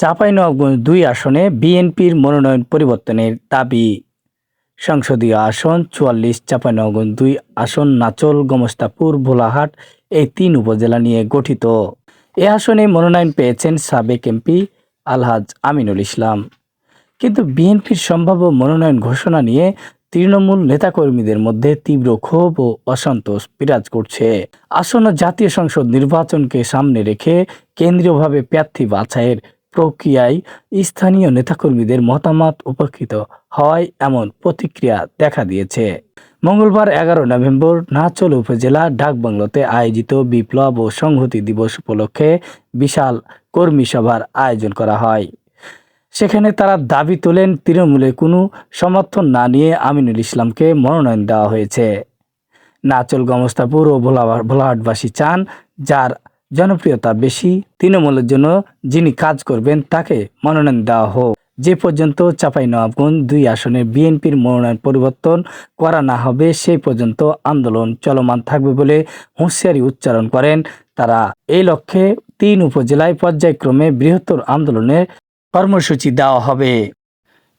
চাঁপাইনবাবগঞ্জ দুই আসনে বিএনপির মনোনয়ন পরিবর্তনের দাবি। সংসদীয় আসন চুয়াল্লিশ, চাঁপাইনবাবগঞ্জ দুই আসন নাচল, গমস্তাপুর ভোলাহাট এই তিন উপজেলা নিয়ে গঠিত। এ আসনে মনোনয়ন পেয়েছেন সাবেক এমপি আলহাজ আমিনুল ইসলাম। কিন্তু বিএনপির সম্ভাব্য মনোনয়ন ঘোষণা নিয়ে তৃণমূল নেতাকর্মীদের মধ্যে তীব্র ক্ষোভ ও অসন্তোষ বিরাজ করছে। আসন্ন জাতীয় সংসদ নির্বাচনকে সামনে রেখে কেন্দ্রীয়ভাবে প্রার্থী বাছাইয়ের প্রক্রিয়ায় স্থানীয় নেতাকর্মীদের মতামত উপকৃত হয় এমন প্রতিক্রিয়া দেখা দিয়েছে। মঙ্গলবার এগারো নভেম্বর নাচল উপজেলা ডাকবাংলোতে আয়োজিত বিপ্লব ও সংহতি দিবস উপলক্ষে বিশাল কর্মী সভার আয়োজন করা হয়। সেখানে তারা দাবি তোলেন, তৃণমূলে কোনো সমর্থন না নিয়ে আমিনুল ইসলামকে মনোনয়ন দেওয়া হয়েছে। নাচল গমস্তাপুর ও ভোলা- ভোলাহাটবাসী চান, যার জনপ্রিয়তা বেশি, তৃণমূলের জন্য যিনি কাজ করবেন তাকে মনোনয়ন দেওয়া হোক। যে পর্যন্ত চাঁপাইনবাবগঞ্জ দুই আসনে বিএনপির মনোনয়ন পরিবর্তন করা না হবে, সেই পর্যন্ত আন্দোলন চলমান থাকবে বলে হুঁশিয়ারি উচ্চারণ করেন তারা। এই লক্ষ্যে তিন উপজেলায় পর্যায়ক্রমে বৃহত্তর আন্দোলনের কর্মসূচি দেওয়া হবে।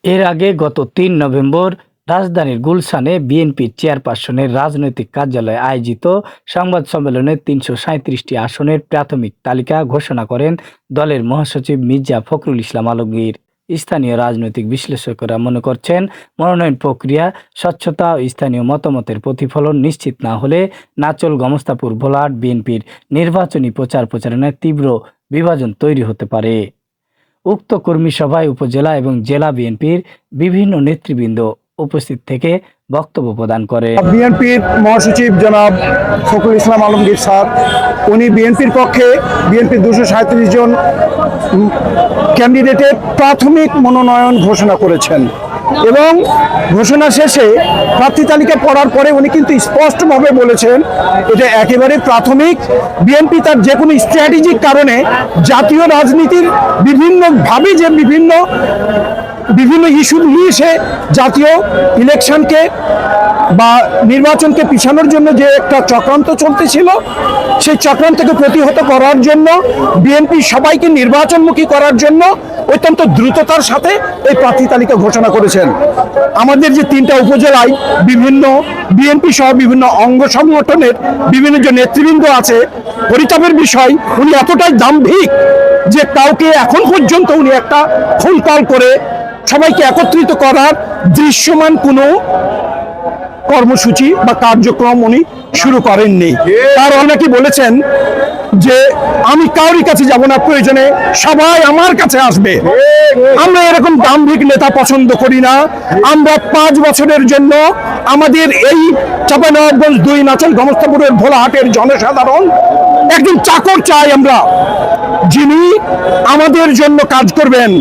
এর আগে গত তিন নভেম্বর রাজধানীর গুলশানে বিএনপির চেয়ারপারসনের রাজনৈতিক কার্যালয়ে আয়োজিত সংবাদ সম্মেলনে তিনশো সাঁত্রিশটি আসনের প্রাথমিক তালিকা ঘোষণা করেন দলের মহাসচিব মির্জা ফখরুল ইসলাম আলমগীর। স্থানীয় রাজনৈতিক বিশ্লেষকরা মনে করছেন, মনোনয়ন প্রক্রিয়া, স্বচ্ছতা ও স্থানীয় মতামতের প্রতিফলন নিশ্চিত না হলে নাচল গমস্তাপুর ভোলাট বিএনপির নির্বাচনী প্রচার প্রচারণায় তীব্র বিভাজন তৈরি হতে পারে। উক্ত কর্মী সভায় উপজেলা এবং জেলা বিএনপির বিভিন্ন নেতৃবৃন্দ উপস্থিত থেকে বক্তব্য প্রদান করে। বিএনপির মহাসচিব জনাব ফখরুল ইসলাম আলমগীর স্যার, উনি বিএনপির পক্ষে বিএনপির দুশো সাঁত্রিশ জন ক্যান্ডিডেটের প্রাথমিক মনোনয়ন ঘোষণা করেছেন এবং ঘোষণা শেষে প্রার্থী তালিকা পড়ার পরে উনি কিন্তু স্পষ্টভাবে বলেছেন, এটা একেবারে প্রাথমিক। বিএনপি তার যে কোনো স্ট্র্যাটেজিক কারণে জাতীয় রাজনীতির বিভিন্নভাবে যে বিভিন্ন বিভিন্ন ইস্যু নিয়ে সে জাতীয় ইলেকশনকে বা নির্বাচনকে পিছানোর জন্য যে একটা চক্রান্ত চলতেছিল, সেই চক্রান্তকে প্রতিহত করার জন্য, বিএনপি সবাইকে নির্বাচনমুখী করার জন্য অত্যন্ত দ্রুততার সাথে এই প্রার্থী তালিকা ঘোষণা করেছেন। আমাদের যে তিনটা উপজেলায় বিভিন্ন বিএনপি সহ বিভিন্ন অঙ্গ সংগঠনের বিভিন্ন যে নেতৃবৃন্দ আছে, পরিতাপের বিষয়, উনি এতটাই দাম্ভিক যে কাউকে এখন পর্যন্ত উনি একটা ফোন কল করে সবাইকে একত্রিত করার দৃশ্যমান কোনো কর্মসূচি বা কার্যক্রম উনি শুরু করেননি। তার অনেকে বলেছেন যে, আমি কাউরি কাছে যাব না, প্রয়োজনে সবাই আমার কাছে আসবে। আমরা এরকম দাম্ভিক নেতা পছন্দ করি না। আমরা পাঁচ বছরের জন্য আমাদের এই চাপানগঞ্জ দুই নাচল গমস্তাপুরের ভোলাহাটের জনসাধারণ একজন চাকর চাই আমরা, যিনি আমাদের জন্য কাজ করবেন।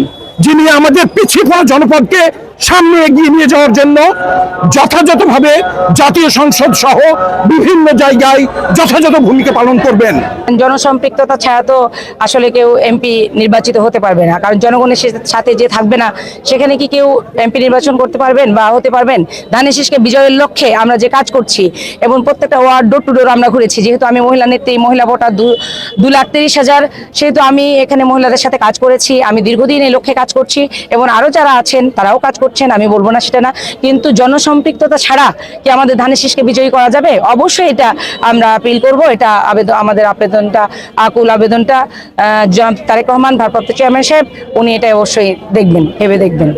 যিনি আমাদের পিছিয়ে পড়া জনপদকে সামনে এগিয়ে নিয়ে যাওয়ার জন্য যথাযথভাবে জাতীয় সংসদ সহ বিভিন্ন জায়গায় যথাযথ ভূমিকা পালন করবেন। জনসম্পৃক্ততা ছাড়া তো আসলে কেউ এমপি নির্বাচিত হতে পারবে না। কারণ জনগণের সাথে যে থাকবে না, সেখানে কি কেউ এমপি নির্বাচন করতে পারবেন বা হতে পারবেন? ধানের শীষকে বিজয়ের লক্ষ্যে আমরা যে কাজ করছি এবং প্রত্যেকটা ওয়ার্ড ডোর টু ডোর আমরা ঘুরেছি, যেহেতু আমি মহিলা নেত্রী, মহিলা ভোটার দু লাখ তিরিশ হাজার, সেহেতু আমি এখানে মহিলাদের সাথে কাজ করেছি, আমি দীর্ঘদিন এই লক্ষ্যে কাজ করছি এবং আরও যারা আছেন তারাও কাজ করছেন, আমি বলব না সেটা না। কিন্তু জনসম্পৃক্ততা ছাড়া কি আমাদের ধানের শীষকে বিজয়ী করা যাবে? অবশ্যই এটা আমরা আপিল করব। এটা আবেদন, আমাদের আবেদনটা, আকুল আবেদনটা তারেক রহমান, ভারপ্রাপ্ত চেয়ারম্যান সাহেব, উনি এটা অবশ্যই দেখবেন, ভেবে দেখবেন।